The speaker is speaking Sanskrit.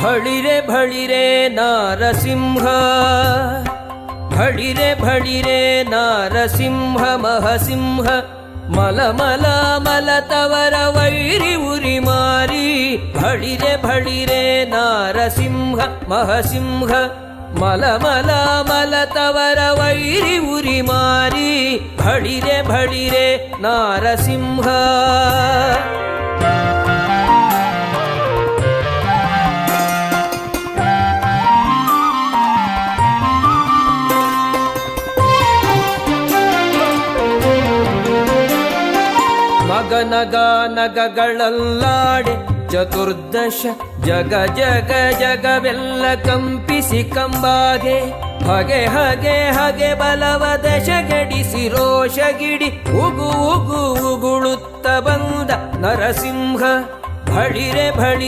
भळिरे भळिरे नारसिंह भळिरे भळिरे नारसिंह महसिंह मलमलामल तवर वैरि उरिमारी भीरे भळिरे भळिरे नारसिंह महसिंह मलमलामलतवर वैरि उरि उरिमारी भळिरे भळिरे नारसिंह। ನಗಗಳಲ್ಲಾಡೆ ಚತುರ್ದಶ ಜಗ ಜಗ ಜಗವೆಲ್ಲ ಕಂಪಿಸಿ ಕಂಬಾಗೆ ಹಗೆ ಹಗೆ ಹಗೆ ಬಲವ ದಶಗಡಿಸಿ ರೋಷಗಿಡಿ ಉಗು ಉಗು ಉಗುಳುತ್ತ ಬಂದ ನರಸಿಂಹ ಭಳಿರೆ ಭಳಿ